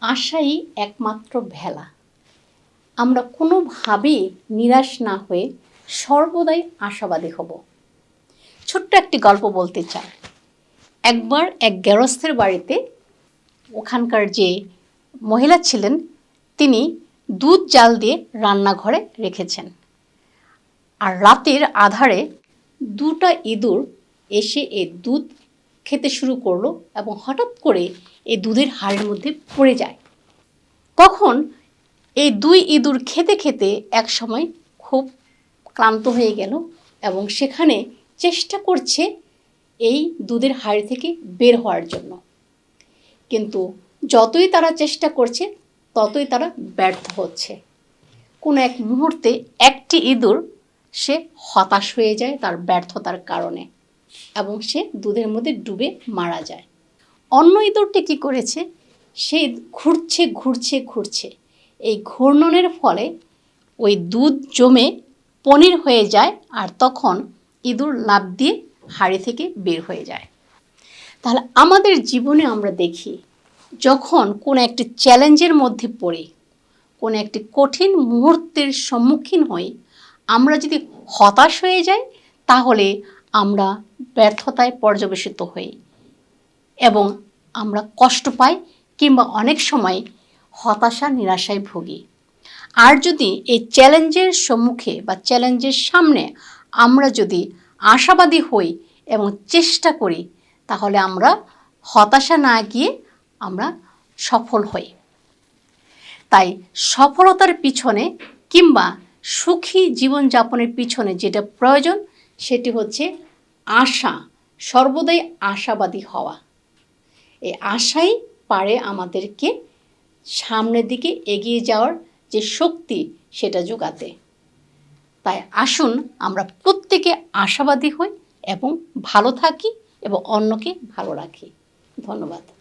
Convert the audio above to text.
আশাই একমাত্র ভেলা। আমরা কোনোভাবে নিরাশ না হয়ে সর্বদাই আশাবাদী হব। ছোট্ট একটি গল্প বলতে চাই। একবার এক গেরস্থের বাড়িতে ওখানকার যে মহিলা ছিলেন, তিনি দুধ জাল দিয়ে রান্নাঘরে রেখেছেন। আর রাতের আধারে দুটা ইঁদুর এসে এই দুধ খেতে শুরু করল এবং হঠাৎ করে এই দুধের হাড়ের মধ্যে পড়ে যায়। তখন এই দুই ইঁদুর খেতে খেতে এক সময় খুব ক্লান্ত হয়ে গেল এবং সেখানে চেষ্টা করছে এই দুধের হাড়ি থেকে বের হওয়ার জন্য। কিন্তু যতই তারা চেষ্টা করছে, ততই তারা ব্যর্থ হচ্ছে। কোনো এক মুহূর্তে একটি ইঁদুর সে হতাশ হয়ে যায় তার ব্যর্থতার কারণে। এবং সে দুধের মধ্যে ডুবে মারা যায়। অন্য ইঁদুরটি কী করেছে? সে ঘুরছে ঘুরছে ঘুরছে। এই ঘূর্ণনের ফলে ওই দুধ জমে পনির হয়ে যায় আর তখন ইঁদুর লাভ দিয়ে হাড়ি থেকে বের হয়ে যায়। তাহলে আমাদের জীবনে আমরা দেখি, যখন কোনো একটি চ্যালেঞ্জের মধ্যে পড়ি, কোনো একটি কঠিন মুহূর্তের সম্মুখীন হই, আমরা যদি হতাশ হয়ে যাই, তাহলে আমরা ব্যর্থতায় পর্যবেসিত হই এবং আমরা কষ্ট পাই কিংবা অনেক সময় হতাশা, নিরাশায় ভুগি। আর যদি এই চ্যালেঞ্জের সম্মুখে বা চ্যালেঞ্জের সামনে আমরা যদি আশাবাদী হই এবং চেষ্টা করি, তাহলে আমরা হতাশা না গিয়ে আমরা সফল হই। তাই সফলতার পিছনে কিংবা সুখী জীবনযাপনের পিছনে যেটা প্রয়োজন সেটি হচ্ছে আশা, সর্বদাই আশাবাদী হওয়া। এই আশাই পারে আমাদেরকে সামনের দিকে এগিয়ে যাওয়ার যে শক্তি, সেটা যোগাতে তাই আসুন আমরা প্রত্যেকে আশাবাদী হই এবং ভালো থাকি এবং অন্যকে ভালো রাখি। ধন্যবাদ।